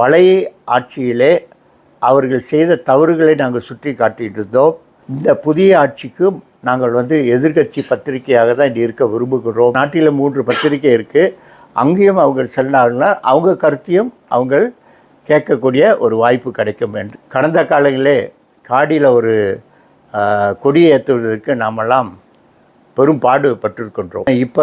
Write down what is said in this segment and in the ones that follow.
பழைய ஆட்சியிலே அவர்கள் செய்த தவறுகளை நாங்கள் சுற்றி காட்டிகிட்டு இருந்தோம் இந்த புதிய ஆட்சிக்கும் நாங்கள் வந்து எதிர்க்கட்சி பத்திரிகையாக தான் இங்கே இருக்க விரும்புகிறோம். நாட்டில் மூன்று பத்திரிகை இருக்குது அங்கேயும் அவங்க சென்றாங்கன்னா அவங்க கருத்தையும் அவங்க கேட்கக்கூடிய ஒரு வாய்ப்பு கிடைக்கும் என்று. கடந்த காலங்களிலே காடியில் ஒரு கொடியை ஏற்றுவதற்கு நாமெல்லாம் பெரும் பாடுபட்டிருக்கின்றோம். இப்போ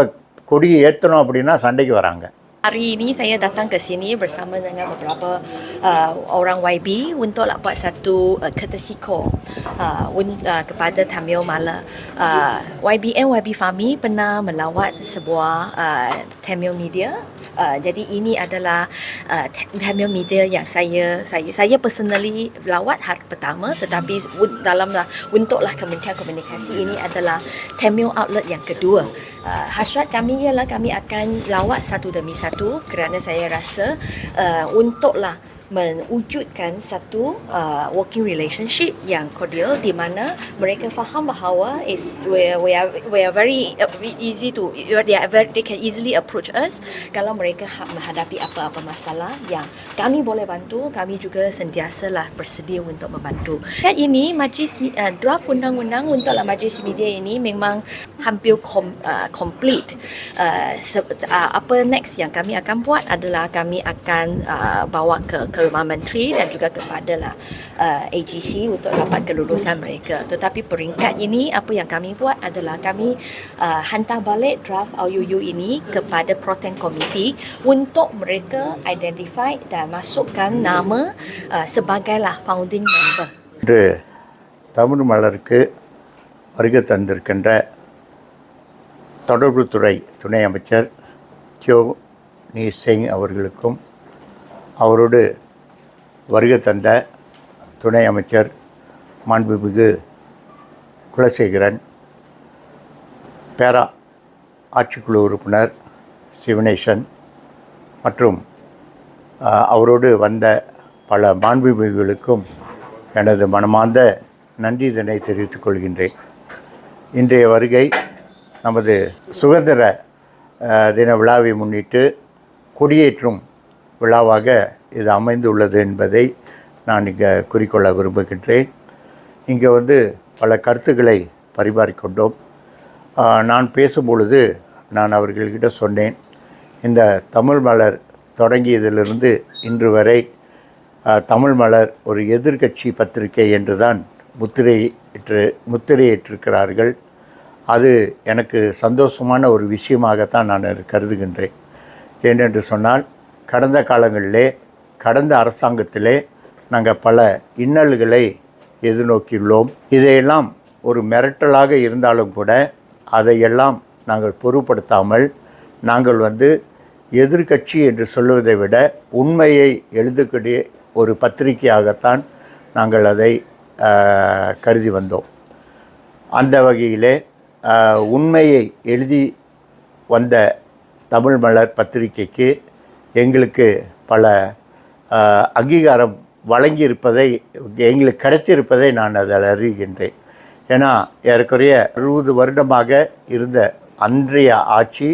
கொடியை ஏற்றணும் அப்படின்னா சண்டைக்கு வராங்க. Hari ini saya datang ke sini bersama dengan beberapa uh, orang YB untuk nak buat satu uh, courtesy call uh, un, uh, kepada Tamil Mala. Uh, YBN YB Fami pernah melawat sebuah uh, Tamil media. Uh, jadi ini adalah uh, Ta- Tamil media yang saya saya saya personally lawat hari pertama tetapi dalam untuklah Kementerian Komunikasi ini adalah Tamil outlet yang kedua. Uh, hasrat kami ialah kami akan lawat satu demi satu kerana saya rasa uh, untuklah mewujudkan satu uh, working relationship yang cordial di mana mereka faham bahawa is we, we are we are very uh, easy to they are very, they can easily approach us kalau mereka ha- menghadapi apa-apa masalah yang kami boleh bantu kami juga sentiasalah bersedia untuk membantu. Dan ini majlis uh, draft undang-undang untuklah majlis media ini memang hampir kom, uh, complete. Uh, se- uh, apa next yang kami akan buat adalah kami akan uh, bawa ke ke rumah menteri dan juga kepada lah uh, AGC untuk dapat kelulusan mereka. Tetapi peringkat ini apa yang kami buat adalah kami uh, hantar balik draft RUU ini kepada Proten Committee untuk mereka identify dan masukkan nama uh, sebagailah founding member. இன்று தமிழ் மலருக்கு வருகை தந்திருக்கின்ற தொடர்புத்துறை துணை அமைச்சர் Joe நீ சிங் அவர்களுக்கும் அவரோடு வருகை தந்த துணை அமைச்சர் மாண்புமிகு குலசேகரன் பேரா ஆட்சிக்குழு உறுப்பினர் சிவனேசன் மற்றும் அவரோடு வந்த பல மாண்புமிகுகளுக்கும் எனது மனமார்ந்த நன்றி இதனை தெரிவித்துக் கொள்கின்றேன். இன்றைய வருகை நமது சுதந்திர தின விழாவை முன்னிட்டு கொடியேற்றும் விழாவாக இது அமைந்துள்ளது என்பதை நான் இங்கே குறிக்கொள்ள விரும்புகின்றேன். இங்கே வந்து பல கருத்துக்களை பரிமாறிக்கொண்டோம். நான் பேசும்பொழுது நான் அவர்கள்கிட்ட சொன்னேன் இந்த தமிழ் மலர் தொடங்கியதிலிருந்து இன்று வரை தமிழ் மலர் ஒரு எதிர்க்கட்சி பத்திரிகை என்று தான் முத்திரையிட்டு முத்திரையிட்டிருக்கிறார்கள். அது எனக்கு சந்தோஷமான ஒரு விஷயமாகத்தான் நான் கருதுகின்றேன். ஏனென்று சொன்னால் கடந்த காலங்களிலே கடந்த அரசாங்கத்திலே நாங்கள் பல இன்னல்களை எதிர்நோக்கியுள்ளோம். இதையெல்லாம் ஒரு மிரட்டலாக இருந்தாலும் கூட அதையெல்லாம் நாங்கள் பொருட்படுத்தாமல் நாங்கள் வந்து எதிர்க்கட்சி என்று சொல்லுவதை விட உண்மையை எழுதக்கூடிய ஒரு பத்திரிகையாகத்தான் நாங்கள் அதை கருதி வந்தோம். அந்த வகையிலே உண்மையை எழுதி வந்த தமிழ் மலர் பத்திரிகைக்கு எங்களுக்கு பல அங்கீகாரம் வழங்கியிருப்பதை எங்களுக்கு கிடைத்திருப்பதை நான் அதில் அறிகின்றேன். ஏன்னா ஏறக்குறைய அறுபது வருடமாக இருந்த அன்றைய ஆட்சி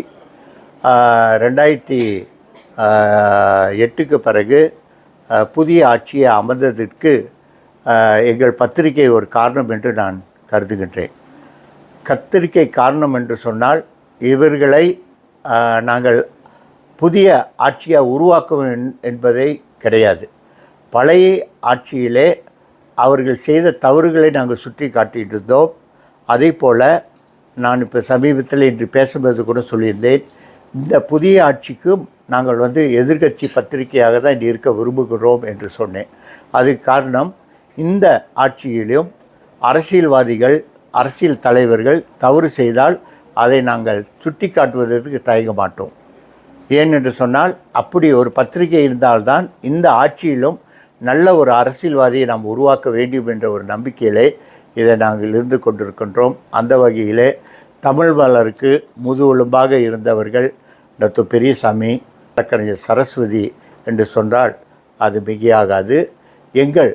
ரெண்டாயிரத்தி எட்டுக்கு பிறகு புதிய ஆட்சியை அமர்ந்ததற்கு எங்கள் பத்திரிகை ஒரு காரணம் என்று நான் கருதுகின்றேன். கத்திரிக்கை காரணம் என்று சொன்னால் இவர்களை நாங்கள் புதிய ஆட்சியாக உருவாக்குவோம் என்பதை கிடையாது. பழைய ஆட்சியிலே அவர்கள் செய்த தவறுகளை நாங்கள் சுற்றி காட்டிகிட்டு இருந்தோம். அதே போல் நான் இப்போ சமீபத்தில் இன்று பேசும்போது கூட சொல்லியிருந்தேன் இந்த புதிய ஆட்சிக்கும் நாங்கள் வந்து எதிர்க்கட்சி பத்திரிகையாக தான் இருக்க விரும்புகிறோம் என்று சொன்னேன். அதுக்கு காரணம் இந்த ஆட்சியிலும் அரசியல்வாதிகள் அரசியல் தலைவர்கள் தவறு செய்தால் அதை நாங்கள் சுட்டி காட்டுவதற்கு தயங்க மாட்டோம். ஏன் என்று சொன்னால் அப்படி ஒரு பத்திரிகை இருந்தால்தான் இந்த ஆட்சியிலும் நல்ல ஒரு அரசியல்வாதியை நாம் உருவாக்க வேண்டும் என்ற ஒரு நம்பிக்கையிலே இதை நாங்கள் இருந்து கொண்டிருக்கின்றோம். அந்த வகையிலே தமிழ் மலருக்கு முதுகெலும்பாக இருந்தவர்கள் டத்து பெரியசாமி கலைஞர் சரஸ்வதி என்று சொன்னால் அது மிகையாகாது. எங்கள்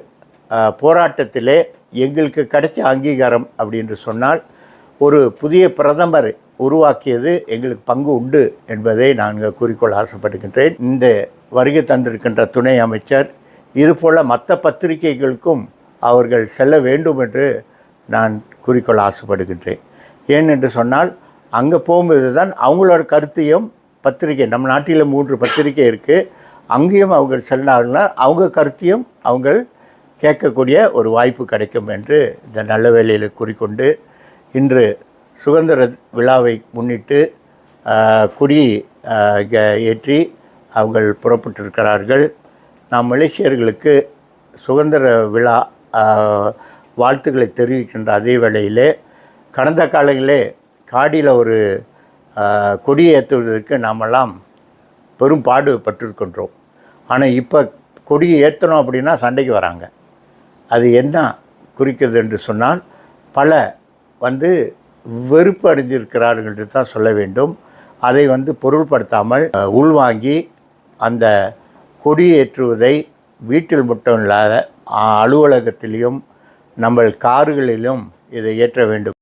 போராட்டத்திலே எங்களுக்கு கிடைச்ச அங்கீகாரம் அப்படின்னு சொன்னால் ஒரு புதிய பிரதமர் உருவாக்கியது எங்களுக்கு பங்கு உண்டு என்பதை நான் குறிக்கோள் ஆசைப்படுகின்றேன். இந்த வருகை தந்திருக்கின்ற துணை அமைச்சர் இதுபோல் மற்ற பத்திரிகைகளுக்கும் அவர்கள் செல்ல வேண்டும் என்று நான் குறிக்கோள் ஆசைப்படுகின்றேன். ஏன் என்று சொன்னால் அங்கே போகும்போது தான் அவங்களோட கருத்தையும் பத்திரிகை நம்ம நாட்டில் மூன்று பத்திரிகை இருக்குது அங்கேயும் அவங்க செல்லாங்கன்னா அவங்க கருத்தையும் அவங்க கேட்கக்கூடிய ஒரு வாய்ப்பு கிடைக்கும் என்று இந்த நல்ல வேலையில் கூறிக்கொண்டு இன்று சுதந்திர விழாவை முன்னிட்டு கொடி ஏற்றி அவர்கள் புறப்பட்டிருக்கிறார்கள். நாம் மலேசியர்களுக்கு சுதந்திர விழா வாழ்த்துக்களை தெரிவிக்கின்ற அதே வேளையிலே கடந்த காலங்களிலே காடியில் ஒரு கொடியை கொடி ஏற்றுவதற்கு நாமெல்லாம் பெரும் பாடுபட்டிருக்கின்றோம். ஆனால் இப்போ கொடியை ஏற்றணும் அப்படின்னா சண்டைக்கு வராங்க. அது என்ன குறிக்கிறது என்று சொன்னால் பல வந்து வெறுப்பு அடைந்திருக்கிறார்கள் என்று தான் சொல்ல வேண்டும். அதை வந்து பொருள்படுத்தாமல் உள்வாங்கி அந்த கொடி ஏற்றுவதை வீட்டில் மட்டும் இல்லாத அலுவலகத்திலையும் நம்ம கார்களிலும் இதை ஏற்ற வேண்டும்.